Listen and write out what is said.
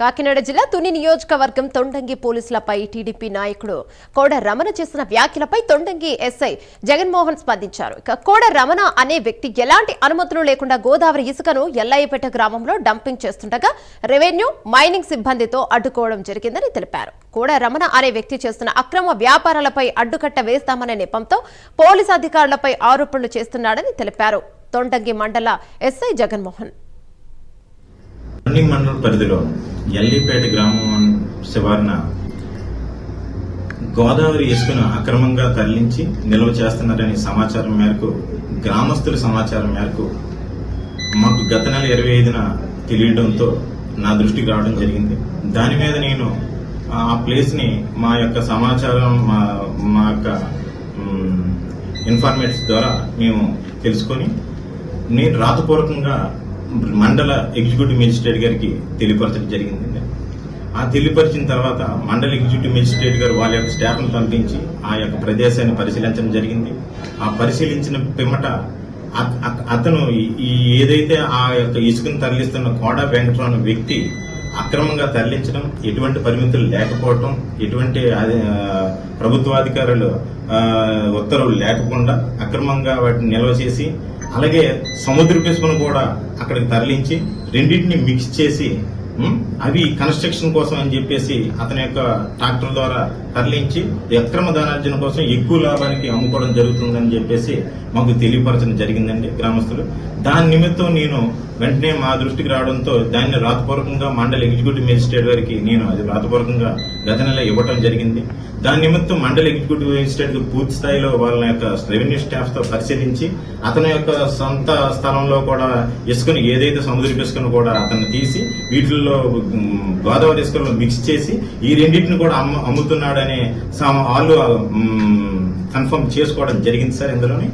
కాకినాడ జిల్లా తుని నియోజకవర్గం తొండంగి పోలీసులపై టీడీపీ నాయకుడు కోడ రమణ చేసిన వ్యాఖ్యలపై తొండంగి ఎస్ఐ జగన్మోహన్ స్పందించారు. ఇక కోడ రమణ అనే వ్యక్తి ఎలాంటి అనుమతులు లేకుండా గోదావరి ఇసుకను ఎల్లయ్యపేట గ్రామంలో డంపింగ్ చేస్తుండగా రెవెన్యూ మైనింగ్ సిబ్బందితో అడ్డుకోవడం జరిగిందని తెలిపారు. కోడ రమణ అనే వ్యక్తి చేస్తున్న అక్రమ వ్యాపారాలపై అడ్డుకట్ట వేస్తామనే నెపంతో పోలీసు అధికారులపై ఆరోపణలు చేస్తున్నాడని తెలిపారు. తొండంగి మండల ఎస్ఐ జగన్మోహన్. రన్నింగ్ మండల పరిధిలో ఎల్లిపేట గ్రామం శివార్న గోదావరి ఇసుకను అక్రమంగా తరలించి నిల్వ చేస్తున్నారనే సమాచారం మేరకు గ్రామస్తుల సమాచారం మేరకు మాకు గత నెల ఇరవై ఐదున తెలియడంతో నా దృష్టికి రావడం జరిగింది. దాని మీద నేను ఆ ప్లేస్ని మా యొక్క సమాచారం మా మా యొక్క ఇన్ఫర్మేట్స్ ద్వారా మేము తెలుసుకొని నేను రాతపూర్వకంగా మండల ఎగ్జిక్యూటివ్ మేజిస్ట్రేట్ గారికి తెలియపరచడం జరిగిందండి. ఆ తెలియపరిచిన తర్వాత మండల ఎగ్జిక్యూటివ్ మేజిస్ట్రేట్ గారు వాళ్ళ యొక్క స్టాఫ్ను పంపించి ఆ యొక్క ప్రదేశాన్ని పరిశీలించడం జరిగింది. ఆ పరిశీలించిన పిమ్మట అతను ఈ- ఏదైతే ఆ యొక్క ఇసుకను తరలిస్తున్న కోడ వెంకటరావు వ్యక్తి అక్రమంగా తరలించడం ఎటువంటి పరిమితులు లేకపోవటం ఎటువంటి ప్రభుత్వాధికారులు ఉత్తర్వులు లేకుండా అక్రమంగా వాటిని నిల్వ చేసి అలాగే సముద్ర పిసుకను కూడా అక్కడికి తరలించి రెండింటిని మిక్స్ చేసి అవి కన్స్ట్రక్షన్ కోసం అని చెప్పేసి అతని యొక్క ట్రాక్టర్ ద్వారా తరలించి అక్రమ ధనార్జన కోసం ఎక్కువ లాభానికి అమ్ముకోవడం జరుగుతుందని చెప్పేసి మాకు తెలియపరచడం జరిగిందండి గ్రామస్తులు. దాని నిమిత్తం నేను వెంటనే మా దృష్టికి రావడంతో దాన్ని రాతపూర్వకంగా మండల ఎగ్జిక్యూటివ్ మేజిస్ట్రేట్ గారికి నేను అది రాతపూర్వకంగా గత నెల ఇవ్వడం జరిగింది. దాని నిమిత్తం మండల ఎగ్జిక్యూటివ్ మేజిస్ట్రేట్ పూర్తి స్థాయిలో వాళ్ళ యొక్క రెవెన్యూ స్టాఫ్తో పరిశీలించి అతని యొక్క సొంత స్థలంలో కూడా ఇసుకను ఏదైతే సముద్ర ఇసుకను కూడా అతను తీసి వీటిల్లో ఉమ్, గోదావరి ఇసుకలో మిక్స్ చేసి ఈ రెండింటిని కూడా అమ్ము అమ్ముతున్నాడనే సమ- వాళ్ళు కన్ఫర్మ్ చేసుకోవడం జరిగింది సార్ ఇందులోని.